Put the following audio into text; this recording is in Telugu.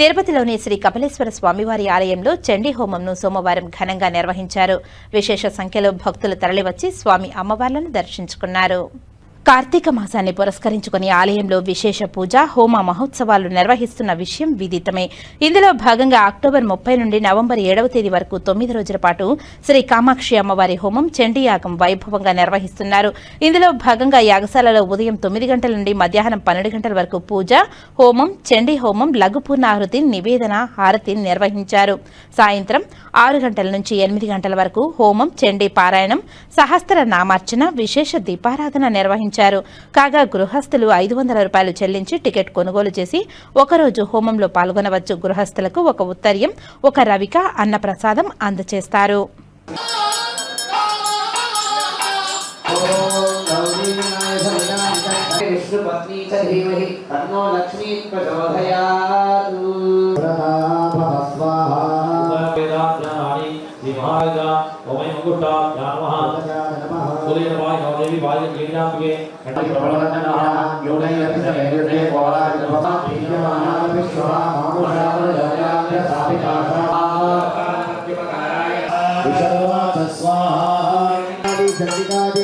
తిరుపతిలోని శ్రీ కపిలేశ్వర స్వామివారి ఆలయంలో చండీ హోమంను సోమవారం ఘనంగా నిర్వహించారు. విశేష సంఖ్యలో భక్తులు తరలివచ్చి స్వామి అమ్మవార్లను దర్శించుకున్నారు. కార్తీక మాసాన్ని పురస్కరించుకుని ఆలయంలో విశేష పూజ హోమ మహోత్సవాలు నిర్వహిస్తున్న విషయం విదితమే. ఇందులో భాగంగా అక్టోబర్ ముప్పై నుండి నవంబర్ ఏడవ తేదీ వరకు తొమ్మిది రోజుల పాటు శ్రీ కామాక్షి అమ్మవారి హోమం చండీయాగం వైభవంగా నిర్వహిస్తున్నారు. ఇందులో భాగంగా యాగశాలలో ఉదయం తొమ్మిది గంటల నుండి మధ్యాహ్నం పన్నెండు గంటల వరకు పూజ హోమం చండీ హోమం లఘుపూర్ణాహుతి నివేదన హారతి నిర్వహించారు. సాయంత్రం ఆరు గంటల నుంచి ఎనిమిది గంటల వరకు హోమం చండీ పారాయణం సహస్ర నామార్చన విశేష దీపారాధన నిర్వహించారు. నిర్ణయించారు కాగా గృహస్థులు ఐదు వందల రూపాయలు చెల్లించి టికెట్ కొనుగోలు చేసి ఒకరోజు హోమంలో పాల్గొనవచ్చు. గృహస్థులకు ఒక ఉత్తర్యం ఒక రవిక అన్నప్రసాదం అందజేస్తారు స్వాహ गौदेवी भाजपीनाप्ये प्रबलवचनः योगैरपि च वेदते पौराजितवता प्रीयमानापि स्वः मामुषावरजयाभ्य स्थापिताः विशर्वाथ स्वाहा चण्डिकादेवी